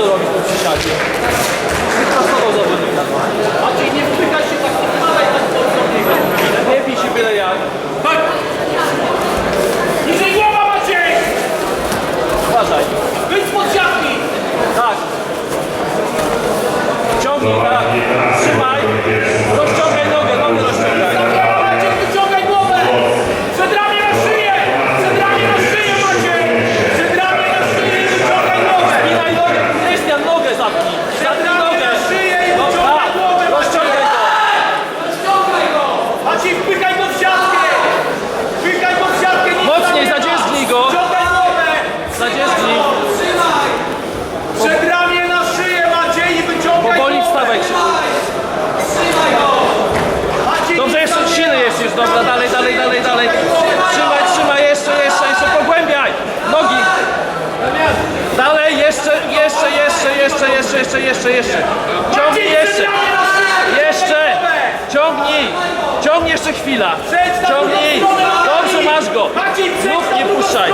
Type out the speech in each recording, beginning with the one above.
都一起去下街。Jeszcze, jeszcze, jeszcze. Ciągnij jeszcze. Jeszcze. Ciągnij. Ciągnij jeszcze chwila. Ciągnij. Dobrze, masz go. Znów nie puszczaj.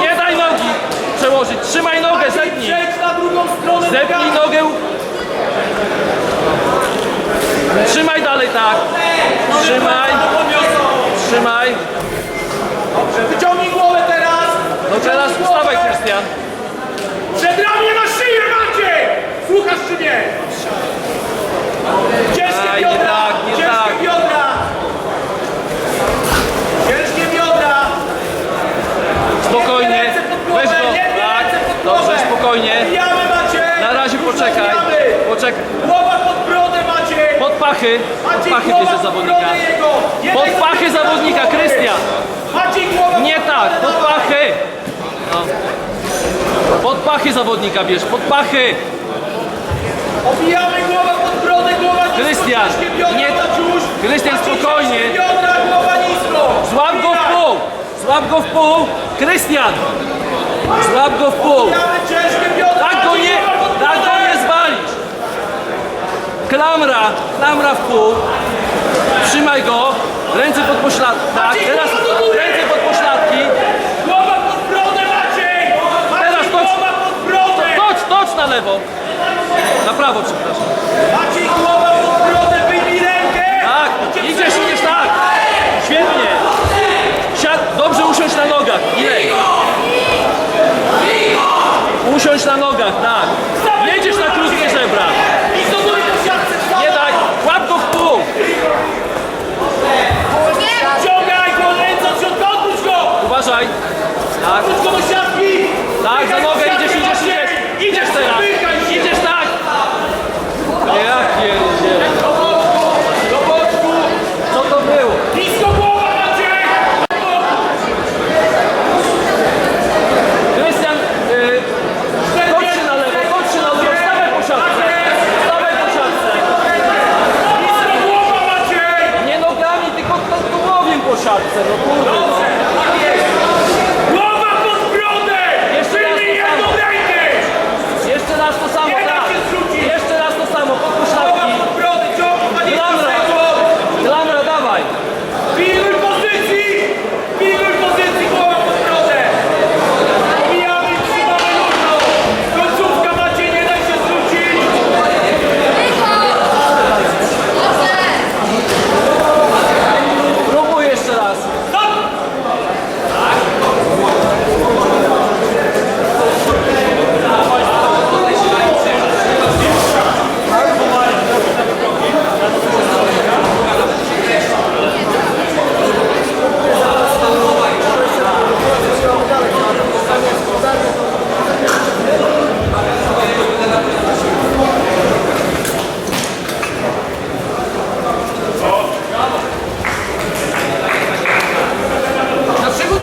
Nie daj nogi przełożyć. Trzymaj nogę, zepnij. Zepnij nogę. Trzymaj dalej tak. Trzymaj. Trzymaj. Wyciągnij głowę teraz! No teraz wstawaj, Krystian. Przed ramię! Słuchasz czy nie? Ciężkie Aj, nie biodra! tak, nie ciężkie tak. biodra! Ciężkie biodra! Spokojnie. Ręce pod głowę, Weź go. Tak. ręce pod głowę. Dobrze, spokojnie. Na razie Już poczekaj. Poczekaj. Głowa pod brodę macie! Pod pachy. Pod Maciej, pachy głowa bierze pod zawodnika. brodę jego! Jednej Pod pachy zawodnika. Krystian. Maciej, głowa Nie pod tak, brodę, pod dawaj. pachy. No. Pod pachy zawodnika bierz, pod pachy. Obijamy głowę pod brodę, głowa nisko! Krystian, nie-. Krystian, spokojnie. biodra, głowa nisko! Złap go w pół. Złap go w pół. Krystian. Złap go w pół. Biodra! Tak go nie, tak go nie zwalisz. Klamra, klamra w pół. Trzymaj go. Ręce pod pośladki. Tak, teraz ręce pod pośladki. Głowa pod brodę, Maciej! Teraz Maciej, to- głowa pod brodę! Tocz, tocz na lewo. Prawo, przepraszam. Maciej, głowa pod brodę, wyjmij rękę! Tak, idziesz, idziesz tak. Świetnie. Siad, dobrze usiąść na nogach. Ile? Usiąść na nogach, tak.